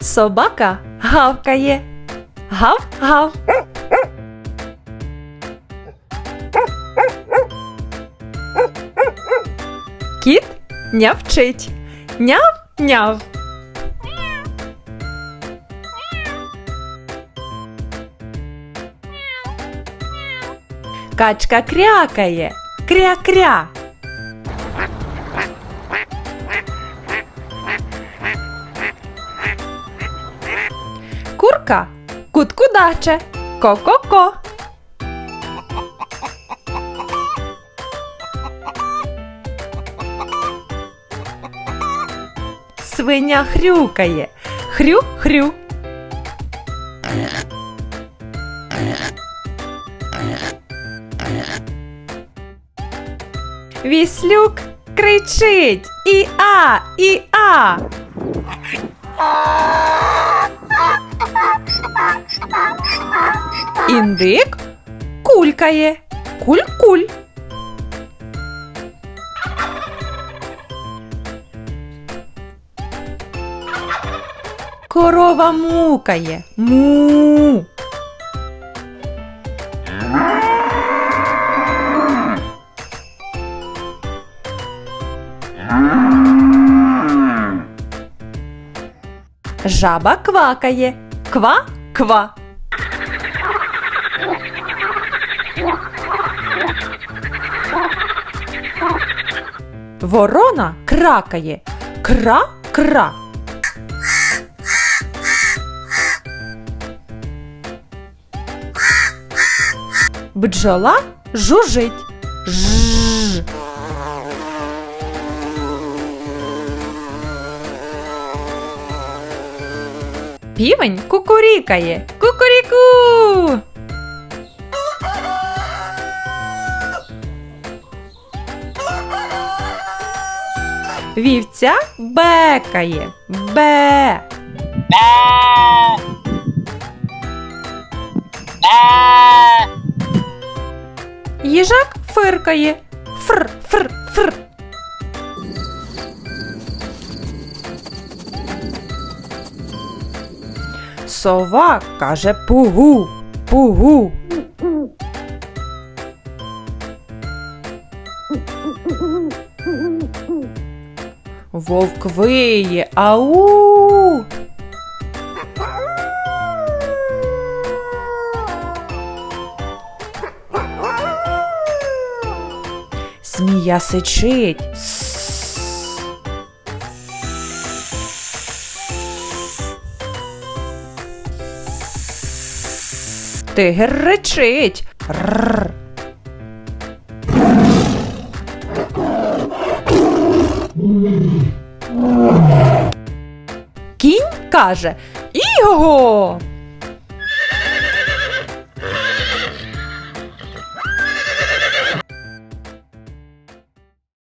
Собака гавкає. Гав-гав. Кіт нявчить. Няв-няв. Качка крякає. Кря-кря. Курка куткудаче. Ко-ко-ко. Свиня хрюкає. Хрю-хрю. Віслюк кричить. І-а, і-а. Індик кулькає. Куль-куль. Корова мукає. Му. Жаба квакає. Ква-ква. Ворона кракає. Кра-кра. Бджола жужить. Жжж. Півень кукурікає. Кукуріку. Вівця бекає. Бе. Їжак фиркає. Фр, фр, фр. Сова каже пугу, пугу. Вовк виє, ау. Змія сичить. Тигр речить. Кінь каже Іго.